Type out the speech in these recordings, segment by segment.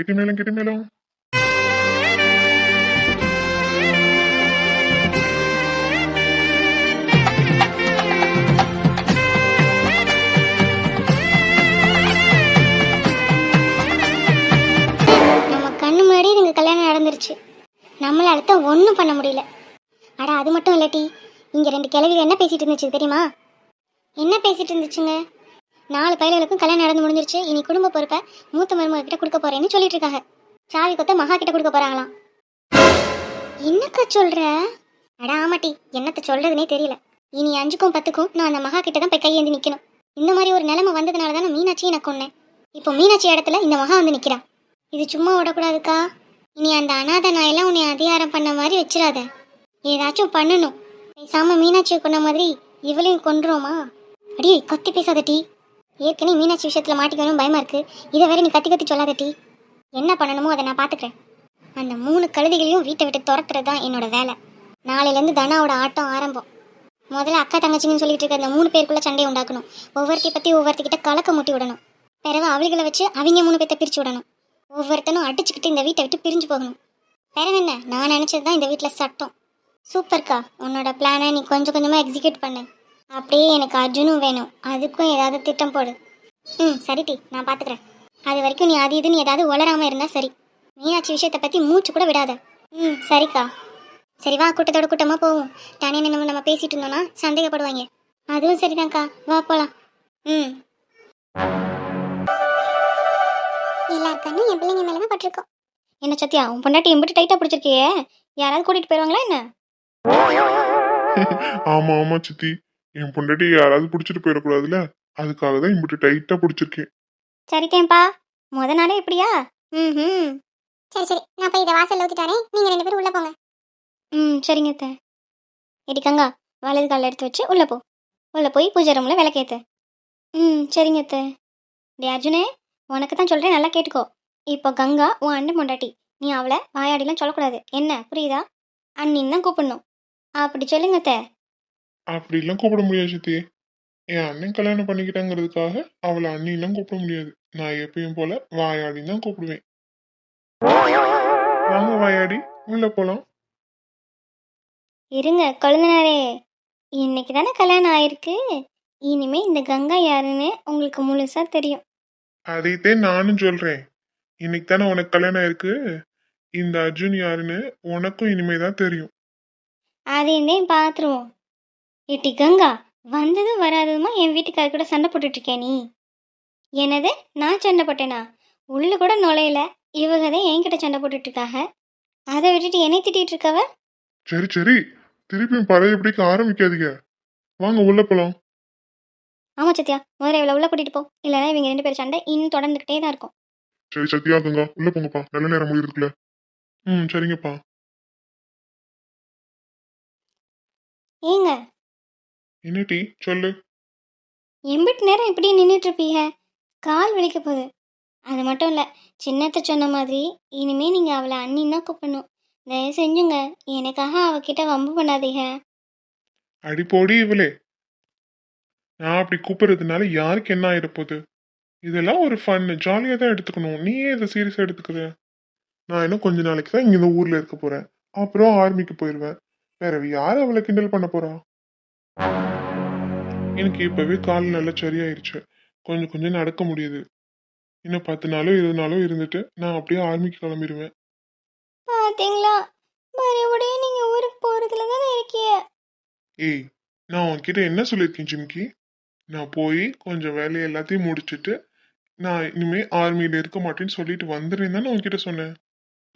கிட்டி மேலும் கிட்டி மேலும். நம்ம கண்ணு முன்னாடி இதுங்க கல்யாணம் நடந்துருச்சு. நம்மளால தான் ஒன்றும் பண்ண முடியல. அட அது மட்டும் இல்லாட்டி இங்கே ரெண்டு கிழவிகள் என்ன பேசிட்டு இருந்துச்சு தெரியுமா? என்ன பேசிட்டு இருந்துச்சுங்க? நாலு பயல்களுக்கும் கல்யாணம் நடந்து முடிஞ்சிருச்சு. இனி குடும்ப பொறுப்பை மூத்த மருமக கிட்ட கொடுக்க போறேன்னு சொல்லிட்டு இருக்காங்க. சாவி கொத்த மகா கிட்ட கொடுக்க போறாங்களாம். என்னக்கா சொல்ற? அட ஆமாட்டி என்னத்த சொல்றதுனே தெரியல. இனி அஞ்சுக்கும் பத்துக்கும் நான் அந்த மகா கிட்ட தான் போய் கையேந்தி நிக்கணும். இந்த மாதிரி ஒரு நிலைமை வந்ததுனால தான் மீனாட்சியை நான் கொன்னேன் இப்போ மீனாட்சி இடத்துல இந்த மகா வந்து நிக்கிறான் இது சும்மா விடக்கூடாதுக்கா இனி அந்த அனாதை நாயெல்லாம் உன்னை அதிகாரம் பண்ண மாதிரி வச்சிடாத ஏதாச்சும் பண்ணணும். பேசாம மீனாட்சியை கொண்ட மாதிரி இவளையும் கொன்றுவோமா அடி கத்தி பேசாத டீ. ஏற்கனவே மீனாட்சி விஷயத்தில் மாட்டிக்கணும் பயமாக இருக்குது இதை வேற நீ கத்தி கத்தி சொல்லாத டி. என்ன பண்ணணுமோ அதை நான் பார்த்துக்கிறேன் அந்த மூணு கழுதிகளையும் வீட்டை விட்டு துரத்துறது தான் என்னோட வேலை. நாளையிலேருந்து தனாவோட ஆட்டம் ஆரம்பம். முதல்ல அக்கா தங்கச்சிங்கன்னு சொல்லிட்டு இருக்க அந்த மூணு பேருக்குள்ள சண்டையை உண்டாக்கணும். ஒவ்வொருத்தி பற்றி ஒவ்வொருத்திக்கிட்ட கலக்க முட்டி விடணும். பிறகு அவளிகளை வச்சு அவங்க மூணு பேர்த்த பிரித்து விடணும். ஒவ்வொருத்தனும் அடிச்சுக்கிட்டு இந்த வீட்டை விட்டு பிரிஞ்சு போகணும். பிறகு என்ன? நான் நினச்சது தான் இந்த வீட்டில் சட்டம். சூப்பர்க்கா. உன்னோட பிளானை நீ கொஞ்சம் கொஞ்சமாக எக்ஸிக்யூட் பண்ணு. அப்படியே எனக்கு அர்ஜுனும் வேணும். அதுக்கும் ஏதாவது திட்டம் போடு. ம் சரி டி நான் பார்த்துக்கிறேன் அது வரைக்கும் நீ அது இதுன்னு ஏதாவது உளராமல் இருந்தால் சரி. மீனாட்சி விஷயத்தை பற்றி மூச்சு கூட விடாத. ம் சரிக்கா. சரி வா கூட்டத்தோட கூட்டமாக போவோம். தனியாக நம்ம நம்ம பேசிட்டு இருந்தோம்னா சந்தேகப்படுவாங்க. அதுவும் சரிதான்க்கா. வா போகலாம் ம். எல்லார் கண்ணும் என் பிள்ளைங்க மேலே தான் பட்டிருக்கோம். என்ன சத்யா உன் பொண்டாட்டி எம்பிட்டு டைட்டாக பிடிச்சிருக்கியே? யாராவது கூட்டிகிட்டு போயிடுவாங்களா என்ன? ஆமாம் ஆமாம் சித்தி. என் பொண்டாட்டி யாராவது பிடிச்சிட்டு போயிடக்கூடாதுல அதுக்காக தான் இப்படி டைட்டா பிடிச்சிருக்கேன். சரித்தேன்ப்பா முத நாளே இப்படியா? ம் ம் சரி சரி. நான் போய் இதை வாசல்ல ஊற்றிட்டாரேன் நீங்கள் ரெண்டு பேரும் உள்ளே போங்க. ம் சரிங்க அத்தை. எடி கங்கா வலது காலில் எடுத்து வச்சு உள்ளே போ. உள்ளே போய் பூஜை ரூமில் விளக்கேத்து. ம் சரிங்க அத்தை. டே அர்ஜுனே உனக்கு தான் சொல்கிறேன் நல்லா கேட்டுக்கோ. இப்போ கங்கா உன் அண்ணன் பொண்டாட்டி நீ அவளை வாயாடிலாம் சொல்லக்கூடாது. என்ன? புரியுதா? அண்ணின்னு தான் கூப்பிடணும். அப்படி சொல்லுங்க அத்தை. அப்படிலாம் கூப்பிட முடியாது சித்தி. என் அண்ணன் கல்யாணம் பண்ணிக்கிட்டாங்கிறதுக்காக அவளை அண்ணிலாம் கூப்பிட முடியாது. நான் எப்பயும் போல வாயாடின்னு தான் கூப்பிடுவேன். வாங்க வாயாடி உள்ள போலாம். இருங்க கொழுந்தனாரே. இன்னைக்கு தானே கல்யாணம் ஆயிருக்கு. இனிமே இந்த கங்கா யாருன்னு உங்களுக்கு முழுசா தெரியும். அதைத்தான் நானும் சொல்றேன். இன்னைக்கு தானே உனக்கு கல்யாணம் ஆயிருக்கு. இந்த அர்ஜுன் யாருன்னு உனக்கும் இனிமே தான் தெரியும். அதையும் பார்த்துருவோம். ஏட்டி கங்கா வந்ததும் வராததுமா என் வீட்டுக்கார கூட சண்டை போட்டுட்டு இருக்கேன் நீ? என்னது? நான் சண்டை போட்டேனா? உள்ள கூட நுழையல. இவங்க தான் என்கிட்ட சண்டை போட்டுட்டு இருக்காக அதை விட்டுட்டு என்னை திட்டிட்டு இருக்கவ? சரி சரி. திருப்பியும் பழைய எப்படிக்க ஆரம்பிக்காதீங்க. வாங்க உள்ள போலாம். ஆமா சத்யா முதல்ல இவ்வளோ உள்ள கூட்டிட்டு போ. இல்லைன்னா இவங்க ரெண்டு பேரும் சண்டை இன்னும் தொடர்ந்துக்கிட்டே தான் இருக்கும். சரி சத்யா கங்கா உள்ள போங்கப்பா. நல்ல நேரம் முடியிருக்குல ம் சரிங்கப்பா. ஏங்க என்ன டீ சொல்லு. எம்பிட்டு நேரம் இப்படி நின்றுட்டு இருப்பீங்க கால் வலிக்க போகுது. அது மட்டும் இல்லை சின்னத்தை சொன்ன மாதிரி இனிமே நீங்கள் அவளை அண்ணின்னு தான் கூப்பிடணும். தயவு செஞ்சுங்க எனக்காக அவகிட்ட வம்பு பண்ணாதீங்க. அடி போடி இவளே. நான் அப்படி கூப்பிடுறதுனால யாருக்கு என்ன ஆயிடப்போகுது இதெல்லாம் ஒரு ஃபன் ஜாலியாக தான் எடுத்துக்கணும். நீ ஏன் இதை சீரியஸாக எடுத்துக்கிற நான் இன்னும் கொஞ்ச நாளைக்கு தான் இங்கே இந்த ஊரில் இருக்க போகிறேன் அப்புறம் ஆர்மிக்கு போயிடுவேன் வேற யார் அவளை கிண்டல் பண்ண போறா? எனக்கு இப்பவே கால் நல்லா சரியாயிருச்சு. கொஞ்சம் கொஞ்சம் நடக்க முடியுது. இன்னும் பத்து நாளோ இருபது நாளோ இருந்துட்டு நான் அப்படியே ஆர்மிக்கு கிளம்பிடுவேன் பார்த்தீங்களா மறுபடியும் நீங்கள் ஊருக்கு போகிறதுல தானே இருக்கீங்க? ஏய் நான் உன்கிட்ட என்ன சொல்லியிருக்கேன் ஜிம்கி? நான் போய் கொஞ்சம் வேலையை எல்லாத்தையும் முடிச்சிட்டு நான் இனிமே ஆர்மியில இருக்க மாட்டேன்னு சொல்லிட்டு வந்துடுறேன் தானே உன்கிட்ட சொன்னேன்.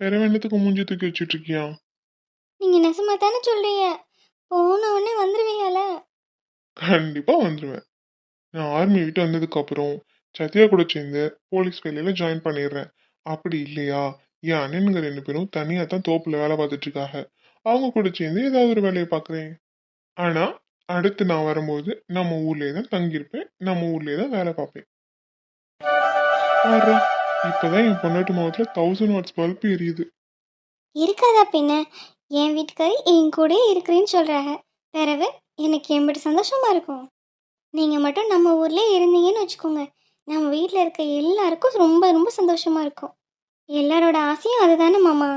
வேற வேண்டத்துக்கு மூஞ்சி தூக்கி வச்சுட்டு இருக்கியா? நீங்கள் நெசமாக தானே சொல்கிறீங்க போன உடனே வந்துடுவீங்கல்ல கண்டிப்பா வந்துடுவேன் நான் ஆர்மி விட்டு வந்ததுக்கு அப்புறம் சத்யா கூட சேர்ந்து போலீஸ் வேலையில ஜாயின் பண்ணிடுறேன். அப்படி இல்லையா? என் அண்ணனுங்க ரெண்டு பேரும் தனியா தான் தோப்புல வேலை பார்த்துட்டு இருக்காங்க அவங்க கூட சேர்ந்து ஏதாவது ஒரு வேலையை பார்க்குறேன். ஆனா அடுத்து நான் வரும்போது நம்ம ஊர்லயே தான் தங்கியிருப்பேன். நம்ம ஊர்லயே தான் வேலை பார்ப்பேன். பாருடா, இப்பதான் என் பொண்டாட்டி முகத்துல தௌசண்ட் வாட்ஸ் பல்ப் எரியுது. இருக்காதா பின்ன? என் வீட்டுக்காரி என் கூடயே இருக்கிறேன்னு சொல்கிறாங்க பிறகு எனக்கு எம்பிட்டு சந்தோஷமா இருக்கும். நீங்கள் மட்டும் நம்ம ஊர்லேயே இருந்தீங்கன்னு வச்சுக்கோங்க. நம்ம வீட்டில் இருக்க எல்லாருக்கும் ரொம்ப ரொம்ப சந்தோஷமா இருக்கும். எல்லாரோட ஆசையும் அதுதானே மாமா?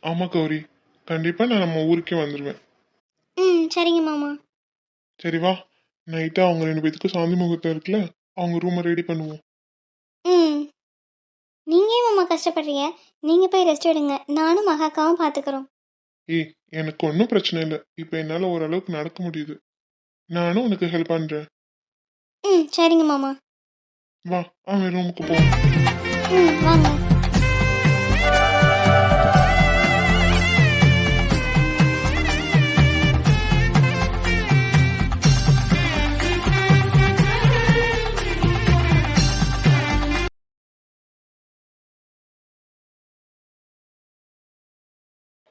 ஆமா கௌரி. கண்டிப்பா நான் நம்ம ஊருக்கே வந்துடுவேன் ம் சரிங்க மாமா. சரி வா. நைட்டா அவங்க ரெண்டு பேத்துக்கும் சாந்தி முகூர்த்தம் இருக்குல்ல அவங்க ரூமை ரெடி பண்ணுவோம். ம். நீங்கள் மாமா கஷ்டப்படுறீங்க? நீங்கள் போய் ரெஸ்ட் எடுங்க. நானும் மகாக்காவும் பார்த்துக்குறோம் ஏய் எனக்கு ஒன்றும் பிரச்சனை இல்லை. இப்போ என்னால் ஓரளவுக்கு நடக்க முடியுது. நானும் உனக்கு ஹெல்ப் பண்ணுறேன் ம் சரிங்க மாமா. வா அவன் ரூமுக்கு போ. ம் வாங்க.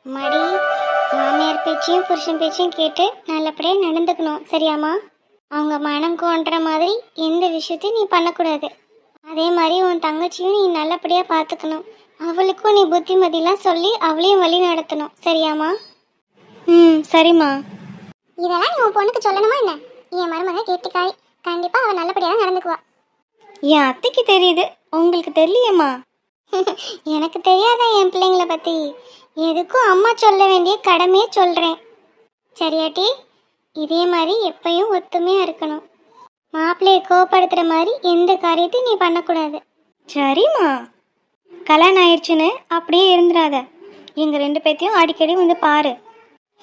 மடி மாமியார் பேச்சையும் புருஷன் பேச்சையும் கேட்டு நல்லபடியாக நடந்துக்கணும் சரியாம்மா? அவங்க மனம் கோன்ற மாதிரி எந்த விஷயத்தையும் நீ பண்ணக்கூடாது. அதே மாதிரி உன் தங்கச்சியும் நீ நல்லபடியாக பார்த்துக்கணும் அவளுக்கும் நீ புத்திமதிலாம் சொல்லி அவளையும் வழி நடத்தணும் சரியாம்மா? ம் சரிம்மா. இதெல்லாம் நீ உன் பொண்ணுக்கு சொல்லணுமா என்ன? என் மருமக கேட்டுக்காய் கண்டிப்பாக அவள் நல்லபடியாக நடந்துக்குவா. என் அத்தைக்கு தெரியுது. உங்களுக்கு தெரியலையம்மா? எனக்கு தெரியாதா என் பிள்ளைங்கள பற்றி எதுக்கும் அம்மா சொல்ல வேண்டிய கடமையை சொல்கிறேன் சரியாட்டி இதே மாதிரி எப்பயும் ஒத்துமையாக இருக்கணும். மாப்பிள்ளையை கோவப்படுத்துகிற மாதிரி எந்த காரியத்தையும் நீ பண்ணக்கூடாது. சரிம்மா. கல்யாணம் ஆயிடுச்சுன்னு அப்படியே இருந்துடாத. எங்கள் ரெண்டு பேர்த்தையும் அடிக்கடி வந்து பாரு.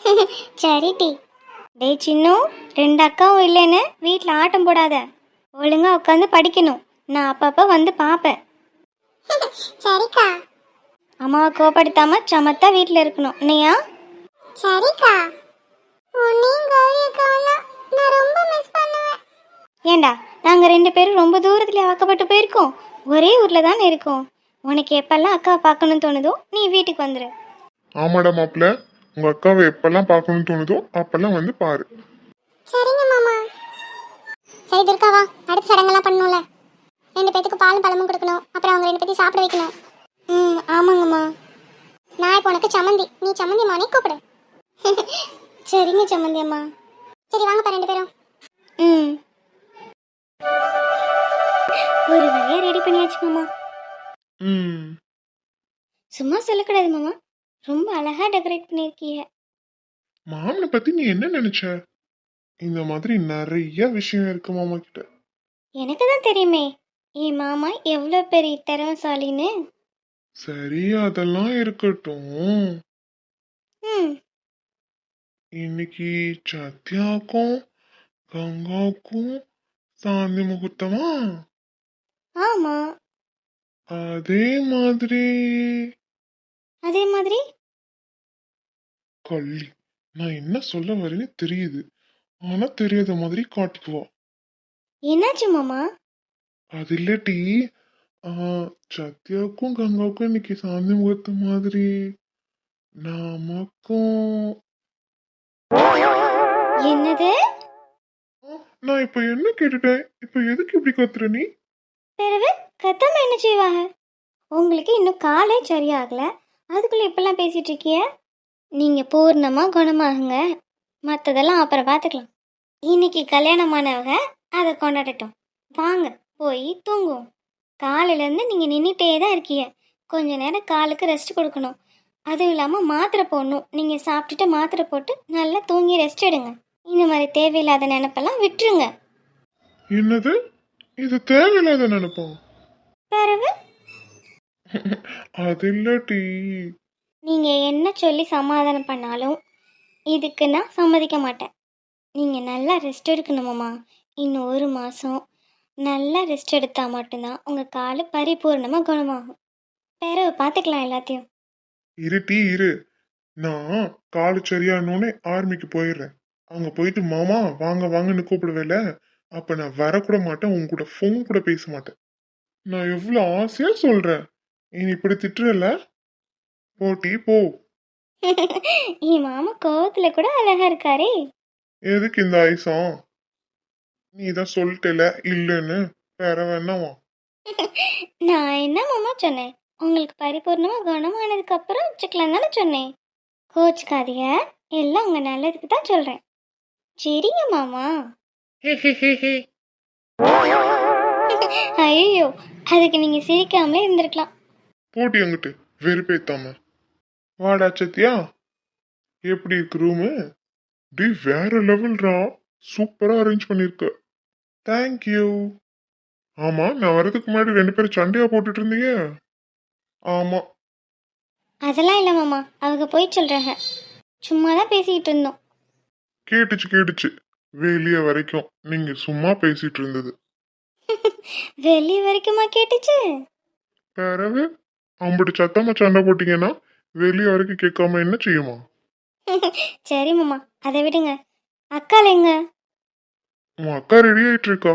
சரி டி. டேய் சின்னும் ரெண்டு அக்காவும் இல்லைன்னு வீட்டில் ஆட்டம் போடாத. ஒழுங்கா உட்காந்து படிக்கணும். நான் அப்பப்போ வந்து பார்ப்பேன் சரிக்கா. அம்மாவை கோபப்படுத்தாம சமத்தா வீட்டில் இருக்கணும். இல்லையா சரிக்கா. நான் ரொம்ப மிஸ் பண்ணுவேன். ஏண்டா நாங்கள் ரெண்டு பேரும் ரொம்ப தூரத்தில் வாக்கப்பட்டு போயிருக்கோம். ஒரே ஊரில் தானே இருக்கோம். உனக்கு எப்பெல்லாம் அக்கா பார்க்கணும்னு தோணுதோ நீ வீட்டுக்கு வந்துடு ஆமாடா மாப்பிள்ள. உங்க அக்காவை எப்பெல்லாம் பார்க்கணும்னு தோணுதோ அப்பெல்லாம் வந்து பாரு. சரிங்க மாமா. சரி துர்காவா அடுத்த சடங்கெல்லாம் பண்ணணும்ல ரெண்டு பேத்துக்கு பாலும் பழமும் கொடுக்கணும். அப்புறம் அவங்க ரெண்டு பேத்தையும் சாப்பிட வைக்கணும். ம் ஆமாங்கம்மா. நான் இப்போ உனக்கு சம்மந்தி. நீ சம்மந்தி மானே கூப்பிடு. சரிங்க சம்மந்தி அம்மா. சரி வாங்கப்பா ரெண்டு பேரும். ம். ஒரு வழியாக ரெடி பண்ணியாச்சு மாமா. ம். சும்மா சொல்லக்கூடாது மாமா. ரொம்ப அழகாக டெக்கரேட் பண்ணியிருக்கீங்க. மாமனை பத்தி நீ என்ன நினைச்ச? இந்த மாதிரி நிறைய விஷயம் இருக்கு மாமா கிட்ட. எனக்கு தான் தெரியுமே. என் மாமா எவ்வளோ பெரிய திறமைசாலின்னு? சரி அதெல்லாம் இருக்கட்டும். ம். இன்னைக்கு சத்யாவுக்கும் கங்காவுக்கும் சாந்தி முகூர்த்தமா? ஆமாம் அதே மாதிரி. அதே மாதிரி? கள்ளி நான் என்ன சொல்ல வரேன்னு தெரியுது. ஆனா தெரியாத மாதிரி காட்டிக்குவா. என்னாச்சு மாமா? அது இல்லாட்டி ஆ, சத்யாவுக்கும் கங்காவுக்கும் இன்னைக்கு சாந்தி முகூர்த்தம் மாதிரி நமக்கும் என்னது நான் இப்ப என்ன கேட்டுட்டேன் இப்ப எதுக்கு இப்படி கத்துற நீ பிறகு கத்தாம என்ன செய்வாங்க உங்களுக்கு இன்னும் காலே சரியாகல அதுக்குள்ள இப்பெல்லாம் பேசிட்டு இருக்கிய நீங்க பூர்ணமா குணமாகுங்க மற்றதெல்லாம் அப்புறம் பார்த்துக்கலாம் இன்னைக்கு கல்யாணமானவங்க அதை கொண்டாடட்டும் வாங்க போய் தூங்குவோம் காலையிலேருந்து நீங்கள் நின்றுட்டே தான் இருக்கீங்க. கொஞ்ச நேரம் காலுக்கு ரெஸ்ட் கொடுக்கணும். அதுவும் இல்லாமல் மாத்திரை போடணும். நீங்கள் சாப்பிட்டுட்டு மாத்திரை போட்டு நல்லா தூங்கி ரெஸ்ட் எடுங்க. இந்த மாதிரி தேவையில்லாத நினப்பெல்லாம் விட்டுருங்க. என்னது? இது தேவையில்லாத நினைப்போம் பிறகு அது இல்லாட்டி நீங்கள் என்ன சொல்லி சமாதானம் பண்ணாலும் இதுக்கு நான் சம்மதிக்க மாட்டேன். நீங்கள் நல்லா ரெஸ்ட் எடுக்கணுமாம்மா. இன்னும் ஒரு மாதம் நல்லா ரெஸ்ட் எடுத்தால் மட்டும்தான் உங்கள் கால் பரிபூர்ணமாக குணமாகும். பிறகு பார்த்துக்கலாம் எல்லாத்தையும். இருட்டி இரு. நான் காலு சரியானோடனே ஆர்மிக்கு போயிடுறேன். அங்க போயிட்டு மாமா வாங்க வாங்கன்னு கூப்பிடுவேல அப்ப நான் வரக்கூட மாட்டேன் உன் கூட ஃபோன் கூட பேச மாட்டேன். நான் எவ்வளவு ஆசையா சொல்றேன். நீ இப்படி திட்டுறல? போட்டி போ. என் மாமா கோவத்தில் கூட அழகாக இருக்காரே. எதுக்கு இந்த ஆயுசம்? நீ தான் சொல்லிட்டல இல்லைன்னு. வேற வேணாமா? நான் என்ன மாமா சொன்னேன்? உங்களுக்கு பரிபூர்ணமாக குணமானதுக்கு அப்புறம் வச்சுக்கலாம் தானே சொன்னேன். கோச்சுக்காதீங்க. எல்லாம் உங்கள் நல்லதுக்கு தான் சொல்கிறேன் சரிங்க மாமா. ஐயோ அதுக்கு நீங்கள் சிரிக்காமலே இருந்திருக்கலாம். போட்டி அங்கிட்டு வெறுப்பேத்தாம. வாடா சத்யா. எப்படி இருக்கு ரூமு டி வேற லெவல்ரா சூப்பரா அரேஞ்ச் பண்ணிருக்க. தேங்க்யூ ஆமா நான் வரதுக்கு முன்னாடி ரெண்டு பேரும் சண்டையா போட்டுட்டு இருந்தீங்க. ஆமா. அதெல்லாம் இல்லை மாமா அவங்க போய் சொல்கிறாங்க சும்மா தான் பேசிக்கிட்டு இருந்தோம். கேட்டுச்சு கேட்டுச்சு. வெளிய வரைக்கும் நீங்க சும்மா பேசிட்டு இருந்தது. வெளியே வரைக்குமா கேட்டுச்சு? பிறகு அம்பிட்டு சத்தமா சண்டை போட்டீங்கன்னா வெளிய வரைக்கும் கேட்காம என்ன செய்யுமா? சரி மாமா அதை விடுங்க. அக்கால எங்க? உன் அக்கா ரெடி ஆயிட்டு இருக்கா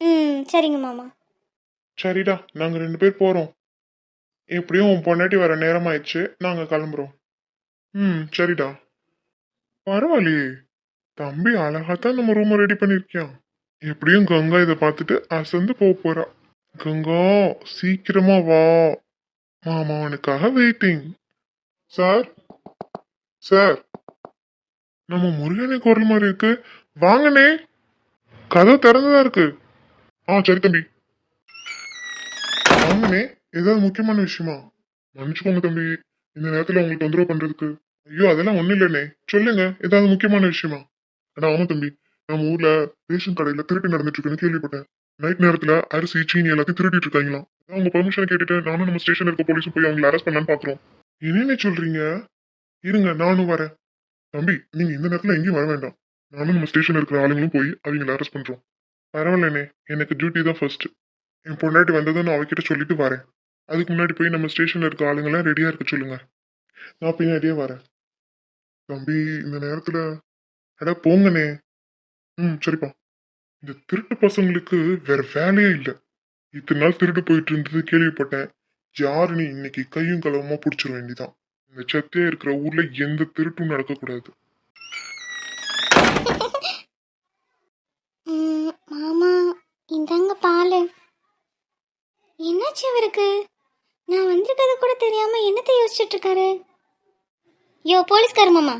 ம் சரிங்க மாமா. சரிடா நாங்க ரெண்டு பேர் போறோம். எப்படியும் உன் பொண்டாட்டி வர நேரம் ஆயிடுச்சு நாங்க கிளம்புறோம். ம் சரிடா. பரவாயில்லையே. தம்பி அழகாத்தான் நம்ம ரூமை ரெடி பண்ணிருக்கியான் எப்படியும் கங்கா இதை பார்த்துட்டு அசந்து போக போறா. கங்கா சீக்கிரமா வா. மாமா அவனுக்காக வெயிட்டிங் சார்? சார். நம்ம முருகனை குரல் மாதிரி இருக்கு. வாங்கண்ணே. கதை திறந்துதான் இருக்கு. ஆ சரி தம்பி. வாங்கண்ணே ஏதாவது முக்கியமான விஷயமா? மன்னிச்சுக்கோங்க தம்பி இந்த நேரத்துல உங்களுக்கு தொந்தரவு பண்றதுக்கு. ஐயோ அதெல்லாம் ஒண்ணும் இல்லைண்ணே. சொல்லுங்க ஏதாவது முக்கியமான விஷயமா? அண்ணா ஆமா தம்பி. நம்ம ஊர்ல ரேஷன் கடையில திருட்டு நடந்துட்டு இருக்குன்னு கேள்விப்பட்டேன். நைட் நேரத்துல அரிசி சீனி எல்லாத்தையும் திருடிட்டு இருக்காங்களாம். அதான் உங்க பெர்மிஷன் கேட்டுட்டு நானும் நம்ம ஸ்டேஷன் இருக்க போலீஸும் போய் அவங்களை அரெஸ்ட் பண்ணலான்னு பாக்குறோம். என்னென்ன சொல்றீங்க? இருங்க நானும் வரேன். தம்பி நீங்க இந்த நேரத்துல எங்கேயும் வர வேண்டாம். நானும் நம்ம ஸ்டேஷன் இருக்கிற ஆளுங்களும் போய் அவங்களை அரெஸ்ட் பண்ணுறோம் பரவாயில்லண்ணே எனக்கு டியூட்டி தான் ஃபர்ஸ்ட் என் பொண்டாட்டி வந்ததை நான் அவகிட்ட சொல்லிட்டு வரேன். அதுக்கு முன்னாடி போய் நம்ம ஸ்டேஷனில் இருக்க ஆளுங்களாம் ரெடியாக இருக்க சொல்லுங்க. நான் பின்னாடியே வரேன். தம்பி இந்த நேரத்தில் அடா போங்கண்ணே. ம் சரிப்பா. இந்த திருட்டு பசங்களுக்கு வேற வேலையே இல்லை. இத்தனை நாள் திருட்டு போயிட்டு இருந்தது கேள்விப்பட்டேன். யாருன்னு இன்னைக்கு கையும் கலவமாக பிடிச்சிட வேண்டிதான். இந்த சத்தியா இருக்கிற ஊர்ல எந்த திருட்டும் நடக்கக்கூடாது ம், மாமா இந்தாங்க பால். என்னாச்சு அவருக்கு? நான் வந்திருக்கிறது கூட தெரியாம என்னத்தை யோசிச்சுட்டு இருக்காரு யோ போலீஸ்கார மாமா.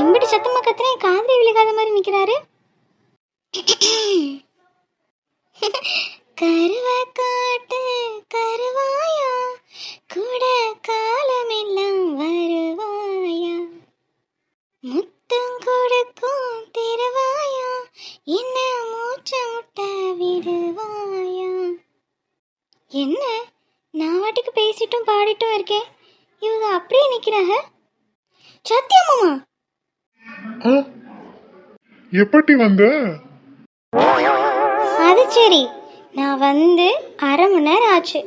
இம்பிட்டு சத்தமா கத்துனா என் காதலி விழுகாத மாதிரி நிக்கிறாரு. கருவா காட்டு கருவாயா? கூட காலமெல்லாம் வருவாயா? முத்தம் கொடுக்கும் திருவாயா? என்ன மூச்சு முட்ட விடுவாயா? என்ன? நான் வாட்டுக்கு பேசிட்டும் பாடிட்டும் இருக்கேன். இவங்க அப்படியே நிக்கிறாங்க. சத்தியா மாமா! ஆ? எப்படி வந்த? அது சரி. நான் வந்து அரை மணி நேரம் ஆச்சு.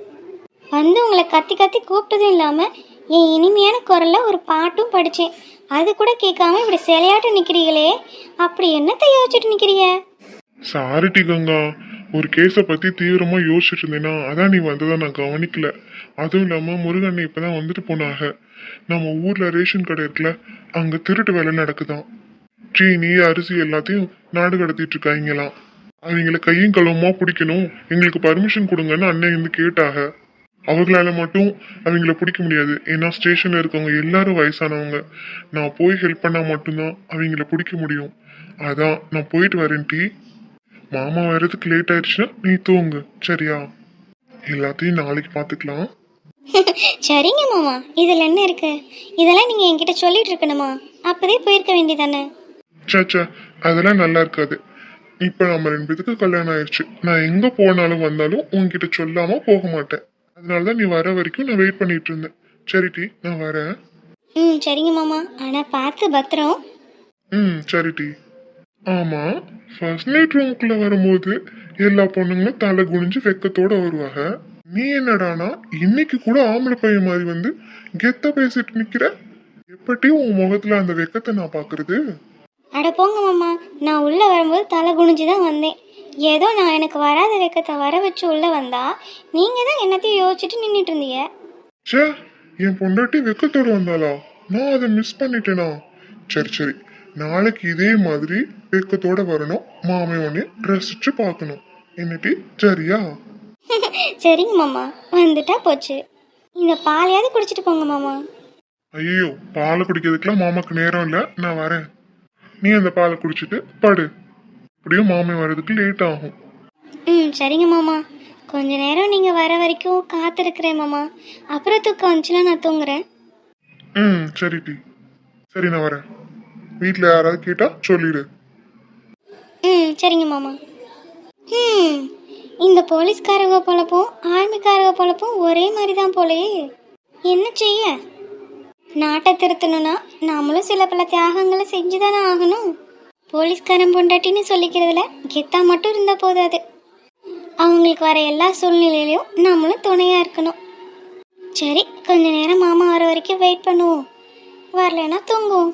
வந்து உங்களை கத்தி கத்தி கூப்பிட்டதும் இல்லாமல் என் இனிமையான குரலில் ஒரு பாட்டும் படித்தேன் அது கூட கேட்காம இப்படி சிலையாட்டு நிற்கிறீங்களே அப்படி என்னத்தை யோசிச்சுட்டு நிக்கிறீங்க? சாரிட்டி கங்கா. ஒரு கேஸை பத்தி தீவிரமா யோசிச்சுட்டு இருந்தேன்னா அதான் நீ வந்ததை நான் கவனிக்கல. அதுவும் இல்லாம முருகன் இப்பதான் வந்துட்டு போனாக நம்ம ஊர்ல ரேஷன் கடை இருக்குல்ல அங்க திருட்டு வேலை நடக்குதாம் சீனி அரிசி எல்லாத்தையும் நாடு கடத்திட்டு இருக்காங்களாம் அவங்கள கையும் களவுமா பிடிக்கணும். எங்களுக்கு பர்மிஷன் கொடுங்கன்னு அண்ணன் வந்து கேட்டாக அவங்களால மட்டும் அவங்கள பிடிக்க முடியாது. ஏன்னா ஸ்டேஷன்ல இருக்கவங்க எல்லாரும் வயசானவங்க. நான் போய் ஹெல்ப் பண்ணா மட்டும்தான் அவங்கள பிடிக்க முடியும். அதான் நான் போயிட்டு வரேன் டீ. மாமா வர்றதுக்கு லேட் ஆயிடுச்சுன்னா நீ தூங்கு. சரியா? எல்லாத்தையும் நாளைக்கு பார்த்துக்கலாம் சரிங்க மாமா. இதில் என்ன இருக்கு? இதெல்லாம் நீங்கள் என்கிட்ட சொல்லிட்டு இருக்கணுமா? அப்போதே போயிருக்க வேண்டியதானே? சச்சா அதெல்லாம் நல்லா இருக்காது. இப்போ நம்ம ரெண்டு பேத்துக்கு கல்யாணம் ஆயிடுச்சு. நான் எங்க போனாலும் வந்தாலும் உன்கிட்ட சொல்லாம போக மாட்டேன். அதனால தான் நீ வர வரைக்கும் நான் வெயிட் பண்ணிட்டு இருந்தேன். சரி டி நான் வரேன். ம் சரிங்க மாமா. ஆனால் பார்த்து பத்திரம். ம் சரி டி. ஆமா ஃபர்ஸ்ட் நைட் ரூமுக்குள்ள வரும்போது எல்லா பொண்ணுங்களும் தலை குனிஞ்சு வெக்கத்தோட வருவாங்க. நீ என்னடானா இன்னைக்கு கூட ஆம்பளை பையன் மாதிரி வந்து கெத்த பேசிட்டு நிக்கிற? எப்படி உன் முகத்துல அந்த வெக்கத்தை நான் பாக்குறது? அட போங்க மாமா. நான் உள்ளே வரும்போது தலை குனிஞ்சு தான் வந்தேன். ஏதோ நான் எனக்கு வராத வெக்கத்தை வர வச்சு உள்ளே வந்தா நீங்கள் தான் என்னத்தையும் யோசிச்சுட்டு நின்றுட்டு இருந்தீங்க. ச்சே என் பொண்டாட்டி வெக்கத்தோட வந்தாளா? நான் அதை மிஸ் பண்ணிட்டேனா? சரி சரி. நாளைக்கு இதே மாதிரி வெக்கத்தோட வரணும். மாமே உன்னை ரசிச்சு பார்க்கணும். என்னட்டி சரியா? சரிங்க மாமா. வந்துட்டா போச்சு. இந்த பாலையாவது குடிச்சிட்டு போங்க மாமா. ஐயோ பாலை குடிக்கிறதுக்குலாம் மாமாக்கு நேரம் இல்லை. நான் வரேன். நீ அந்த பாலை குடிச்சிட்டு படு. இப்படியும் மாமே வர்றதுக்கு லேட் ஆகும். ம் சரிங்க மாமா. கொஞ்ச நேரம் நீங்கள் வர வரைக்கும் காத்திருக்கிறேன் மாமா. அப்புறம் தூக்கம் வந்துச்சுன்னா நான் தூங்குறேன். ம் சரி டி. சரி நான் வரேன். வீட்டில் யாராவது கேட்டா சொல்லிடு. ம் சரிங்க மாமா. ம் இந்த போலீஸ்காரங்க பொழப்பும் ஆர்மிக்காரங்க பொழப்பும் ஒரே மாதிரி தான் போலயே. என்ன செய்ய? நாட்டை திருத்தணும்னா நாமளும் சில பல தியாகங்களை செஞ்சு தானே ஆகணும். போலீஸ்காரன் பொண்டாட்டின்னு சொல்லிக்கிறதுல கெத்தா மட்டும் இருந்தால் போதாது. அவங்களுக்கு வர எல்லா சூழ்நிலையிலையும் நம்மளும் துணையாக இருக்கணும். சரி கொஞ்ச நேரம் மாமா வர வரைக்கும் வெயிட் பண்ணுவோம். வரலைன்னா தூங்குவோம்.